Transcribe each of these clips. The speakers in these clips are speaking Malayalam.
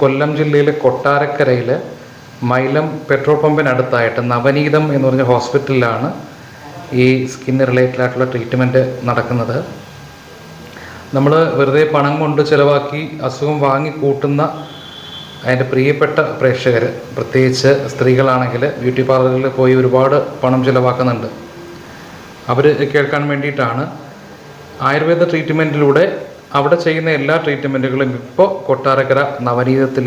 കൊല്ലം ജില്ലയിലെ കൊട്ടാരക്കരയിൽ മൈലം പെട്രോൾ പമ്പിനടുത്തായിട്ട് നവനീതം എന്ന് പറഞ്ഞ ഹോസ്പിറ്റലിലാണ് ഈ സ്കിൻ റിലേറ്റഡ് ആയിട്ടുള്ള ട്രീറ്റ്മെന്റ് നടക്കുന്നത്. നമ്മൾ വെറുതെ പണം കൊണ്ട് ചിലവാക്കി അസുഖം വാങ്ങി കൂട്ടുന്ന അതിന്റെ പ്രിയപ്പെട്ട പ്രേക്ഷകർ പ്രത്യേകിച്ച് സ്ത്രീകളാണെങ്കിൽ ബ്യൂട്ടി പാർലറിൽ പോയി ഒരുപാട് പണം ചിലവാക്കുന്നുണ്ട്. അവർ കേൾക്കാൻ വേണ്ടിയിട്ടാണ് ആയുർവേദ ട്രീറ്റ്മെന്റിലൂടെ അവിടെ ചെയ്യുന്ന എല്ലാ ട്രീറ്റ്മെന്റുകളും ഇപ്പോൾ കൊട്ടാരക്കര നവനീതത്തിൽ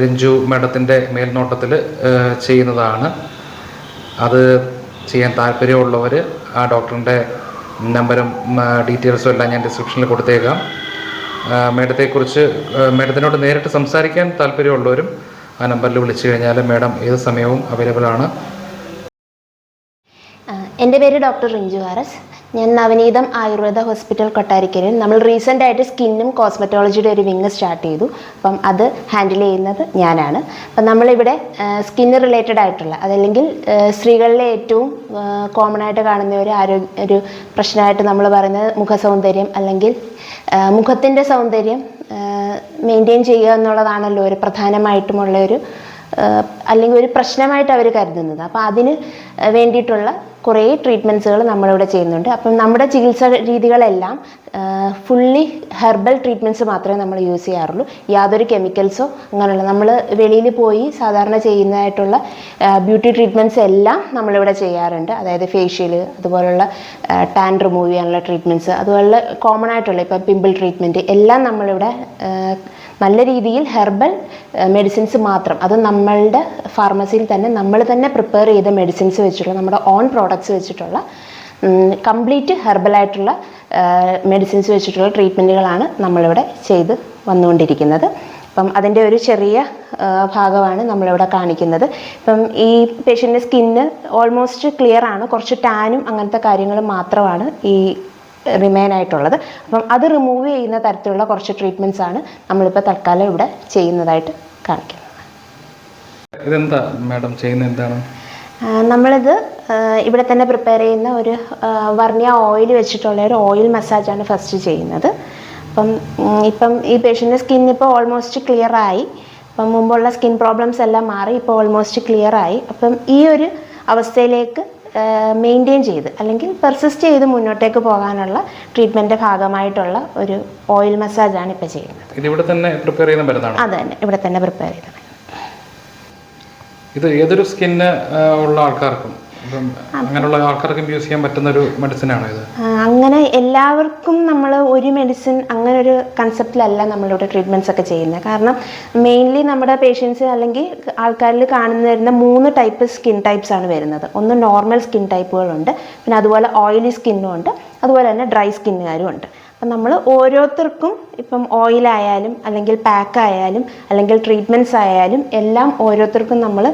രഞ്ജു മേഡത്തിന്റെ മേൽനോട്ടത്തിൽ ചെയ്യുന്നതാണ്. അത് ചെയ്യാൻ താല്പര്യമുള്ളവർ ആ ഡോക്ടറിന്റെ നമ്പറും ഡീറ്റെയിൽസും എല്ലാം ഞാൻ ഡിസ്ക്രിപ്ഷനിൽ കൊടുത്തേക്കാം. മേഡത്തെക്കുറിച്ച് മേഡത്തിനോട് നേരിട്ട് സംസാരിക്കാൻ താല്പര്യമുള്ളവരും ആ നമ്പറിൽ വിളിച്ചു കഴിഞ്ഞാൽ മേഡം ഏത് സമയവും അവൈലബിൾ ആണ്. എന്റെ പേര് ഡോക്ടർ റിഞ്ചു ആർഎസ് ഞാൻ നവനീതം ആയുർവേദ ഹോസ്പിറ്റൽ കൊട്ടാരിക്കരയിൽ നമ്മൾ റീസെന്റ് ആയിട്ട് സ്കിന്നും കോസ്മെറ്റോളജിയുടെ ഒരു വിങ് സ്റ്റാർട്ട് ചെയ്തു. അപ്പം അത് ഹാൻഡിൽ ചെയ്യുന്നത് ഞാനാണ്. അപ്പം നമ്മളിവിടെ സ്കിന്ന് റിലേറ്റഡ് ആയിട്ടുള്ള അതല്ലെങ്കിൽ സ്ത്രീകളിലെ ഏറ്റവും കോമൺ ആയിട്ട് കാണുന്ന ഒരു ആരോഗ്യ ഒരു പ്രശ്നമായിട്ട് നമ്മൾ പറയുന്നത് മുഖസൗന്ദര്യം അല്ലെങ്കിൽ മുഖത്തിന്റെ സൗന്ദര്യം മെയിന്റെയിൻ ചെയ്യുക എന്നുള്ളതാണല്ലോ ഒരു പ്രധാനമായിട്ടുമുള്ള ഒരു അല്ലെങ്കിൽ ഒരു പ്രശ്നമായിട്ട് അവർ കരുതുന്നത്. അപ്പോൾ അതിന് വേണ്ടിയിട്ടുള്ള കുറേ ട്രീറ്റ്മെന്റ്സുകൾ നമ്മളിവിടെ ചെയ്യുന്നുണ്ട്. അപ്പം നമ്മുടെ ചികിത്സ രീതികളെല്ലാം ഫുള്ളി ഹെർബൽ ട്രീറ്റ്മെന്റ്സ് മാത്രമേ നമ്മൾ യൂസ് ചെയ്യാറുള്ളൂ. യാതൊരു കെമിക്കൽസോ അങ്ങനെയുള്ള നമ്മൾ വെളിയിൽ പോയി സാധാരണ ചെയ്യുന്നതായിട്ടുള്ള ബ്യൂട്ടി ട്രീറ്റ്മെന്റ്സ് എല്ലാം നമ്മളിവിടെ ചെയ്യാറുണ്ട്. അതായത് ഫേഷ്യൽ അതുപോലുള്ള ടാൻ റിമൂവ് ചെയ്യാനുള്ള ട്രീറ്റ്മെന്റ്സ് അതുപോലെ കോമൺ ആയിട്ടുള്ള ഇപ്പം പിമ്പിൾ ട്രീറ്റ്മെന്റ് എല്ലാം നമ്മളിവിടെ നല്ല രീതിയിൽ ഹെർബൽ മെഡിസിൻസ് മാത്രം. അത് നമ്മളുടെ ഫാർമസിയിൽ തന്നെ നമ്മൾ തന്നെ പ്രിപ്പയർ ചെയ്ത മെഡിസിൻസ് വെച്ചിട്ടുള്ള നമ്മുടെ ഓൺ പ്രോഡക്ട്സ് വെച്ചിട്ടുള്ള കംപ്ലീറ്റ് ഹെർബലായിട്ടുള്ള മെഡിസിൻസ് വെച്ചിട്ടുള്ള ട്രീറ്റ്മെന്റുകളാണ് നമ്മളിവിടെ ചെയ്ത് വന്നുകൊണ്ടിരിക്കുന്നത്. അപ്പം അതിന്റെ ഒരു ചെറിയ ഭാഗമാണ് നമ്മളിവിടെ കാണിക്കുന്നത്. ഇപ്പം ഈ പേഷ്യന്റെ സ്കിന്ന് ഓൾമോസ്റ്റ് ക്ലിയർ ആണ്. കുറച്ച് ടാനും അങ്ങനത്തെ കാര്യങ്ങളും മാത്രമാണ് ഈ റിമെയിൻ ആയിട്ടുള്ളത്. അപ്പം അത് റിമൂവ് ചെയ്യുന്ന തരത്തിലുള്ള കുറച്ച് ട്രീറ്റ്മെന്റ്സ് ആണ് നമ്മളിപ്പോൾ തൽക്കാലം ഇവിടെ ചെയ്യുന്നതായിട്ട് കാണിക്കുന്നത്. ഇതെന്താ മാഡം ചെയ്യുന്നത് എന്താണ്? നമ്മളിത് ഇവിടെ തന്നെ പ്രിപ്പയർ ചെയ്യുന്ന ഒരു വർണിയ ഓയിൽ വെച്ചിട്ടുള്ള ഒരു ഓയിൽ മസാജാണ് ഫസ്റ്റ് ചെയ്യുന്നത്. അപ്പം ഇപ്പം ഈ പേഷ്യന്റെ സ്കിൻ ഇപ്പോൾ ഓൾമോസ്റ്റ് ക്ലിയർ ആയി. അപ്പം മുമ്പുള്ള സ്കിൻ പ്രോബ്ലംസ് എല്ലാം മാറി ഇപ്പോൾ ഓൾമോസ്റ്റ് ക്ലിയർ ആയി. അപ്പം ഈ ഒരു അവസ്ഥയിലേക്ക് മെയിന്റെയിൻ ചെയ്ത് അല്ലെങ്കിൽ പെർസിസ്റ്റ് ചെയ്ത് മുന്നോട്ടേക്ക് പോകാനുള്ള ട്രീറ്റ്മെന്റിന്റെ ഭാഗമായിട്ടുള്ള ഒരു ഓയിൽ മസാജാണ് ഇപ്പോൾ ചെയ്യുന്നത്. ഇവിടെ തന്നെ പ്രിപ്പയർ ചെയ്യുന്ന മരുന്നാണ്? അത് തന്നെ ഇവിടെ തന്നെ പ്രിപ്പയർ ചെയ്തത് ഇത് ഏതൊരു സ്കിന്ന് ഉള്ള ആൾക്കാർക്കും? അങ്ങനെയുള്ള ആൾക്കാർക്കും യൂസ് ചെയ്യാൻ പറ്റുന്ന ഒരു മെഡിസിനാണോ ഇത്? അങ്ങനെ എല്ലാവർക്കും നമ്മൾ ഒരു മെഡിസിൻ അങ്ങനെ ഒരു കൺസെപ്റ്റിലല്ല നമ്മളിവിടെ ട്രീറ്റ്മെന്റ്സ് ഒക്കെ ചെയ്യുന്നത് കാരണം മെയിൻലി നമ്മുടെ പേഷ്യൻസ് അല്ലെങ്കിൽ ആൾക്കാരിൽ കാണുന്ന വരുന്ന മൂന്ന് ടൈപ്പ് സ്കിൻ ടൈപ്സ് ആണ് വരുന്നത്. ഒന്ന് നോർമൽ സ്കിൻ ടൈപ്പുകളുണ്ട് പിന്നെ അതുപോലെ ഓയിലി സ്കിന്നും ഉണ്ട്. അതുപോലെ തന്നെ ഡ്രൈ സ്കിന്നുകാരും ഉണ്ട്. അപ്പം നമ്മൾ ഓരോരുത്തർക്കും ഇപ്പം ഓയിലായാലും അല്ലെങ്കിൽ പാക്ക് ആയാലും അല്ലെങ്കിൽ ട്രീറ്റ്മെന്റ്സ് ആയാലും എല്ലാം ഓരോരുത്തർക്കും നമ്മൾ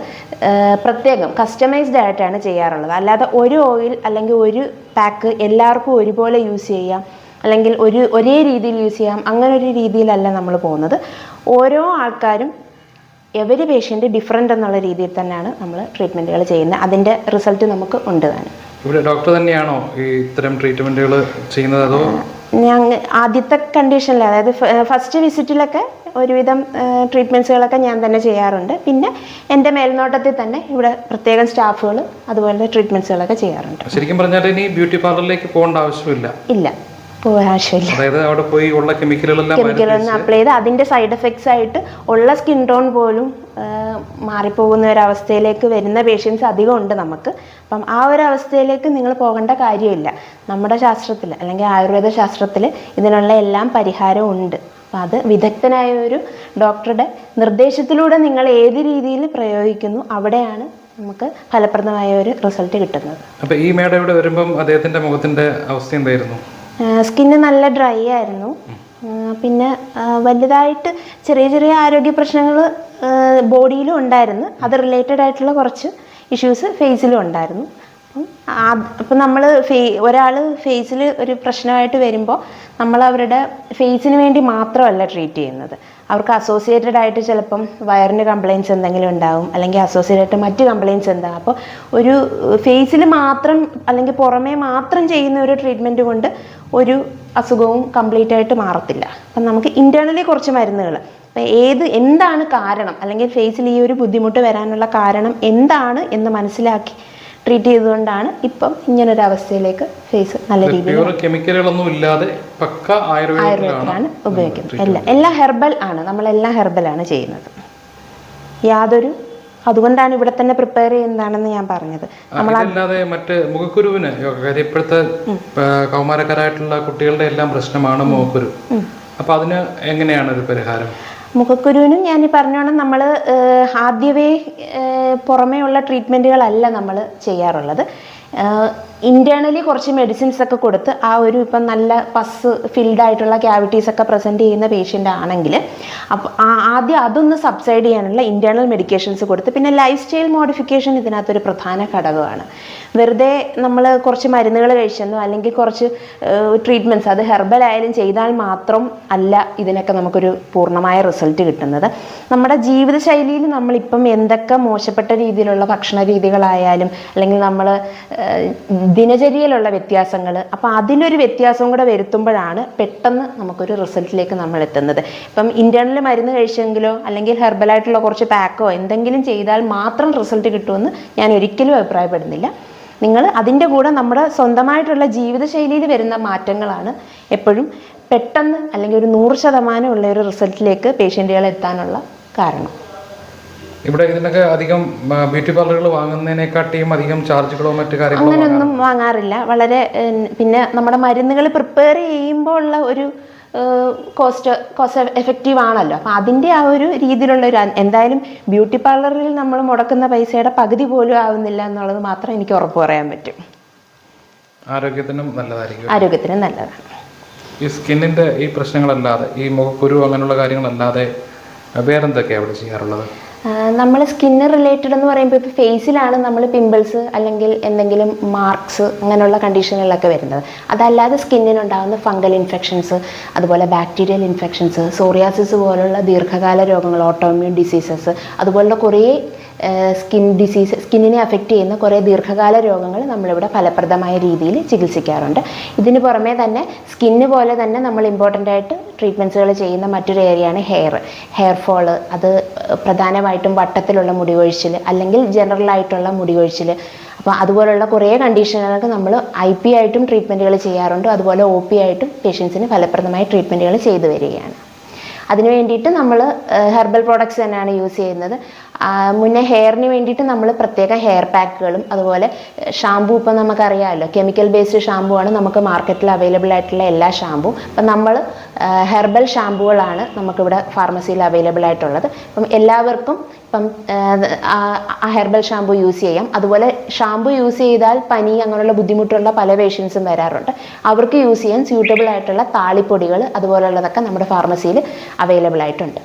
പ്രത്യേകം കസ്റ്റമൈസ്ഡ് ആയിട്ടാണ് ചെയ്യാറുള്ളത്. അല്ലാതെ ഒരു ഓയിൽ അല്ലെങ്കിൽ ഒരു പാക്ക് എല്ലാവർക്കും ഒരുപോലെ യൂസ് ചെയ്യാം. അല്ലെങ്കിൽ ഒരു ഒരേ രീതിയിൽ യൂസ് ചെയ്യാം. അങ്ങനെ ഒരു രീതിയിലല്ല നമ്മൾ പോകുന്നത്. ഓരോ ആൾക്കാരും എവരി പേഷ്യന്റ് ഡിഫറെന്റ് എന്നുള്ള രീതിയിൽ തന്നെയാണ് നമ്മൾ ട്രീറ്റ്മെന്റുകൾ ചെയ്യുന്നത്. അതിന്റെ റിസൾട്ട് നമുക്ക് ഉണ്ട് തന്നെ ഇവിടെ ഡോക്ടർ തന്നെയാണോ ഈ ഇത്തരം ട്രീറ്റ്മെന്റുകൾ ചെയ്യുന്നത്? അതോ ഞാൻ ആദ്യത്തെ കണ്ടീഷനിൽ അതായത് ഫസ്റ്റ് വിസിറ്റിലൊക്കെ ഒരുവിധം ട്രീറ്റ്മെന്റ്സുകളൊക്കെ ഞാൻ തന്നെ ചെയ്യാറുണ്ട്. പിന്നെ എന്റെ മേൽനോട്ടത്തിൽ തന്നെ ഇവിടെ പ്രത്യേകം സ്റ്റാഫുകൾ അതുപോലെ ട്രീറ്റ്മെന്റ്സുകളൊക്കെ ചെയ്യാറുണ്ട്. ശരിക്കും പറഞ്ഞാൽ ഇനി ബ്യൂട്ടി പാർലറിലേക്ക് പോകേണ്ട ആവശ്യമില്ല. ഇല്ല. ആവശ്യമില്ല. അതായത് അവിടെ പോയി ഉള്ള കെമിക്കലുകളെല്ലാം കെമിക്കലൊന്നും അപ്ലൈ ചെയ്ത് അതിന്റെ സൈഡ് എഫക്ട്സ് ആയിട്ട് ഉള്ള സ്കിൻ ടോൺ പോലും മാറിപ്പോകുന്ന ഒരു അവസ്ഥയിലേക്ക് വരുന്ന പേഷ്യൻസ് അധികം ഉണ്ട് നമുക്ക്. അപ്പം ആ ഒരു അവസ്ഥയിലേക്ക് നിങ്ങൾ പോകേണ്ട കാര്യമില്ല. നമ്മുടെ ശാസ്ത്രത്തിൽ അല്ലെങ്കിൽ ആയുർവേദ ശാസ്ത്രത്തിൽ ഇതിനുള്ള എല്ലാം പരിഹാരവും ഉണ്ട്. അപ്പം അത് വിദഗ്ധനായ ഒരു ഡോക്ടറുടെ നിർദ്ദേശത്തിലൂടെ നിങ്ങൾ ഏത് രീതിയിൽ പ്രയോഗിക്കുന്നു അവിടെയാണ് നമുക്ക് ഫലപ്രദമായ ഒരു റിസൾട്ട് കിട്ടുന്നത്. അപ്പോൾ ഈ മേഡം ഇവിടെ വരുമ്പം അദ്ദേഹത്തിന്റെ മുഖത്തിന്റെ അവസ്ഥ എന്തായിരുന്നു? സ്കിന്ന് നല്ല ഡ്രൈ ആയിരുന്നു. പിന്നെ വലുതായിട്ട് ചെറിയ ചെറിയ ആരോഗ്യ പ്രശ്നങ്ങൾ ബോഡിയിലും ഉണ്ടായിരുന്നു. അത് റിലേറ്റഡ് ആയിട്ടുള്ള കുറച്ച് ഇഷ്യൂസ് ഫേസിലും ഉണ്ടായിരുന്നു. അപ്പം അപ്പം നമ്മൾ ഫേ ഒരാൾ ഫേസിൽ ഒരു പ്രശ്നമായിട്ട് വരുമ്പോൾ നമ്മൾ അവരുടെ ഫേസിന് വേണ്ടി മാത്രമല്ല ട്രീറ്റ് ചെയ്യുന്നത്. അവർക്ക് അസോസിയേറ്റഡ് ആയിട്ട് ചിലപ്പം വയറിന് കംപ്ലയിൻസ് എന്തെങ്കിലും ഉണ്ടാവും അല്ലെങ്കിൽ അസോസിയേറ്റഡ് മറ്റ് കംപ്ലയിൻസ് എന്താ അപ്പോൾ ഒരു ഫേസിൽ മാത്രം അല്ലെങ്കിൽ പുറമേ മാത്രം ചെയ്യുന്ന ഒരു ട്രീറ്റ്മെന്റ് കൊണ്ട് ഒരു അസുഖവും കംപ്ലീറ്റ് ആയിട്ട് മാറത്തില്ല. അപ്പം നമുക്ക് ഇന്റേർണലി കുറച്ച് മരുന്നുകൾ. അപ്പം ഏത് എന്താണ് കാരണം? അല്ലെങ്കിൽ ഫേസിൽ ഈ ഒരു ബുദ്ധിമുട്ട് വരാനുള്ള കാരണം എന്താണ് എന്ന് മനസ്സിലാക്കി ട്രീറ്റ് ചെയ്തുകൊണ്ടാണ് ഇപ്പം ഇങ്ങനൊരു അവസ്ഥയിലേക്ക് ഫേസ് നല്ല രീതിയിൽ കെമിക്കലുകളൊന്നും ഇല്ലാതെ പക്ക ആയുർവേദത്തിലാണ് ഉപയോഗിക്കുന്നത്. എല്ലാം എല്ലാ ഹെർബൽ ആണ്. നമ്മളെല്ലാം ഹെർബലാണ് ചെയ്യുന്നത്. യാതൊരു അതുകൊണ്ടാണ് ഇവിടെ തന്നെ പ്രിപ്പയർ ചെയ്യുന്നതാണെന്ന് ഞാൻ പറഞ്ഞത്. നമ്മളല്ലാതെ മറ്റ് മുഖക്കുരുവിന് കാര്യം ഇപ്പോഴത്തെ കൗമാരക്കാരായിട്ടുള്ള കുട്ടികളുടെ എല്ലാം പ്രശ്നമാണ് മുഖക്കുരു അപ്പൊ അതിന് എങ്ങനെയാണ് ഒരു പരിഹാരം? മുഖക്കുരുവിനും ഞാൻ ഈ പറഞ്ഞോണം നമ്മൾ ആദ്യമേ പുറമേ ഉള്ള ട്രീറ്റ്മെന്റുകളല്ല നമ്മൾ ചെയ്യാറുള്ളത്. ഇന്റേർണലി കുറച്ച് മെഡിസിൻസ് ഒക്കെ കൊടുത്ത് ആ ഒരു ഇപ്പം നല്ല പസ് ഫിൽഡ് ആയിട്ടുള്ള ക്യാവിറ്റീസ് ഒക്കെ പ്രസന്റ് ചെയ്യുന്ന പേഷ്യന്റ് ആണെങ്കിൽ അപ്പോൾ ആദ്യം അതൊന്ന് സബ്സൈഡ് ചെയ്യാനുള്ള ഇന്റേർണൽ മെഡിക്കേഷൻസ് കൊടുത്ത് പിന്നെ ലൈഫ് സ്റ്റൈൽ മോഡിഫിക്കേഷൻ ഇതിനകത്തൊരു പ്രധാന ഘടകമാണ്. വെറുതെ നമ്മൾ കുറച്ച് മരുന്നുകൾ കഴിച്ചെന്നോ അല്ലെങ്കിൽ കുറച്ച് ട്രീറ്റ്മെന്റ്സ് അത് ഹെർബൽ ആയാലും ചെയ്താൽ മാത്രം അല്ല ഇതിനൊക്കെ നമുക്കൊരു പൂർണമായ റിസൾട്ട് കിട്ടുന്നത്. നമ്മുടെ ജീവിതശൈലിയിൽ നമ്മളിപ്പം എന്തൊക്കെ മോശപ്പെട്ട രീതിയിലുള്ള ഭക്ഷണ രീതികളായാലും അല്ലെങ്കിൽ നമ്മൾ ദിനചര്യയിലുള്ള വ്യത്യാസങ്ങൾ അപ്പോൾ അതിനൊരു വ്യത്യാസം കൂടെ വരുത്തുമ്പോഴാണ് പെട്ടെന്ന് നമുക്കൊരു റിസൾട്ടിലേക്ക് നമ്മൾ എത്തുന്നത്. ഇപ്പം ഇന്റേർണൽ മരുന്ന് കഴിച്ചെങ്കിലോ അല്ലെങ്കിൽ ഹെർബലായിട്ടുള്ള കുറച്ച് പാക്കോ എന്തെങ്കിലും ചെയ്താൽ മാത്രം റിസൾട്ട് കിട്ടുമെന്ന് ഞാൻ ഒരിക്കലും അഭിപ്രായപ്പെടുന്നില്ല. നിങ്ങൾ അതിന്റെ കൂടെ നമ്മുടെ സ്വന്തമായിട്ടുള്ള ജീവിതശൈലിയിൽ വരുന്ന മാറ്റങ്ങളാണ് എപ്പോഴും പെട്ടെന്ന് അല്ലെങ്കിൽ ഒരു നൂറ് ശതമാനമുള്ള ഒരു റിസൾട്ടിലേക്ക് പേഷ്യന്റുകൾ എത്താനുള്ള കാരണം. ഇവിടെ ഇതിനൊക്കെ അധികം ബ്യൂട്ടി പാർലറുകൾ വാങ്ങുന്നതിനെക്കാട്ടിയും അധികം ചാർജുകളോ മറ്റു കാര്യങ്ങളോ അങ്ങനെയൊന്നും വാങ്ങാറില്ല? വളരെ പിന്നെ നമ്മുടെ മരുന്നുകൾ പ്രിപ്പയർ ചെയ്യുമ്പോൾ ഉള്ള ഒരു കോസ്റ്റ് കോസ്റ്റ് എഫക്റ്റീവ് ആണല്ലോ. അപ്പം അതിന്റെ ആ ഒരു രീതിയിലുള്ള ഒരു എന്തായാലും ബ്യൂട്ടി പാർലറിൽ നമ്മൾ മുടക്കുന്ന പൈസയുടെ പകുതി പോലും ആവുന്നില്ല എന്നുള്ളത് മാത്രം എനിക്ക് ഉറപ്പ് പറയാൻ പറ്റും. ആരോഗ്യത്തിനും നല്ലതായിരിക്കും. ആരോഗ്യത്തിനും നല്ലതാണ്. ഈ സ്കിന്നിന്റെ ഈ പ്രശ്നങ്ങളല്ലാതെ ഈ മുഖക്കുരു അങ്ങനെയുള്ള കാര്യങ്ങളല്ലാതെ വേറെന്തൊക്കെയാണ് അവിടെ ചെയ്യാറുള്ളത്? നമ്മൾ സ്കിന്ന് റിലേറ്റഡ് എന്ന് പറയുമ്പോൾ ഇപ്പോൾ ഫേസിലാണ് നമ്മൾ പിമ്പിൾസ് അല്ലെങ്കിൽ എന്തെങ്കിലും മാർക്സ് അങ്ങനെയുള്ള കണ്ടീഷനുകളിലൊക്കെ വരുന്നത്. അതല്ലാതെ സ്കിന്നിനുണ്ടാകുന്ന ഫംഗൽ ഇൻഫെക്ഷൻസ് അതുപോലെ ബാക്ടീരിയൽ ഇൻഫെക്ഷൻസ് സോറിയാസിസ് പോലുള്ള ദീർഘകാല രോഗങ്ങൾ ഓട്ടോമ്യൂൺ ഡിസീസസ് അതുപോലുള്ള കുറേ സ്കിൻ ഡിസീസ് സ്കിന്നിനെ അഫക്റ്റ് ചെയ്യുന്ന കുറേ ദീർഘകാല രോഗങ്ങൾ നമ്മളിവിടെ ഫലപ്രദമായ രീതിയിൽ ചികിത്സിക്കാറുണ്ട്. ഇതിന് പുറമേ തന്നെ സ്കിന്ന് പോലെ തന്നെ നമ്മൾ ഇമ്പോർട്ടന്റ് ആയിട്ട് ട്രീറ്റ്മെന്റ്സുകൾ ചെയ്യുന്ന മറ്റൊരു ഏരിയയാണ് ഹെയർ ഹെയർ ഫോൾ അത് പ്രധാനമായിട്ടും വട്ടത്തിലുള്ള മുടി കൊഴിച്ചിൽ അല്ലെങ്കിൽ ജനറൽ ആയിട്ടുള്ള മുടി കൊഴിച്ചിൽ അപ്പോൾ അതുപോലുള്ള കുറേ കണ്ടീഷനുകൾക്ക് നമ്മൾ ഐ പി ആയിട്ടും ട്രീറ്റ്മെന്റുകൾ ചെയ്യാറുണ്ട്. അതുപോലെ ഒ പി ആയിട്ടും പേഷ്യൻസിന് ഫലപ്രദമായ ട്രീറ്റ്മെന്റുകൾ ചെയ്തു വരികയാണ്. അതിന് വേണ്ടിയിട്ട് നമ്മൾ ഹെർബൽ പ്രോഡക്ട്സ് തന്നെയാണ് യൂസ് ചെയ്യുന്നത്. മുന്നേ ഹെയറിന് വേണ്ടിയിട്ട് നമ്മൾ പ്രത്യേക ഹെയർ പാക്കുകളും അതുപോലെ ഷാമ്പൂ ഇപ്പം നമുക്കറിയാമല്ലോ. കെമിക്കൽ ബേസ്ഡ് ഷാമ്പൂ ആണ് നമുക്ക് മാർക്കറ്റിൽ അവൈലബിൾ ആയിട്ടുള്ള എല്ലാ ഷാമ്പൂ അപ്പം നമ്മൾ ഹെർബൽ ഷാമ്പുകളാണ് നമുക്കിവിടെ ഫാർമസിയിൽ അവൈലബിൾ ആയിട്ടുള്ളത്. അപ്പം എല്ലാവർക്കും ഇപ്പം ആ ഹെർബൽ ഷാമ്പൂ യൂസ് ചെയ്യാം. അതുപോലെ ഷാമ്പൂ യൂസ് ചെയ്താൽ പനി അങ്ങനെയുള്ള ബുദ്ധിമുട്ടുള്ള പല പേഷ്യൻസും വരാറുണ്ട്. അവർക്ക് യൂസ് ചെയ്യാൻ സ്യൂട്ടബിൾ ആയിട്ടുള്ള താളിപ്പൊടികൾ അതുപോലുള്ളതൊക്കെ നമ്മുടെ ഫാർമസിയിൽ അവൈലബിൾ ആയിട്ടുണ്ട്.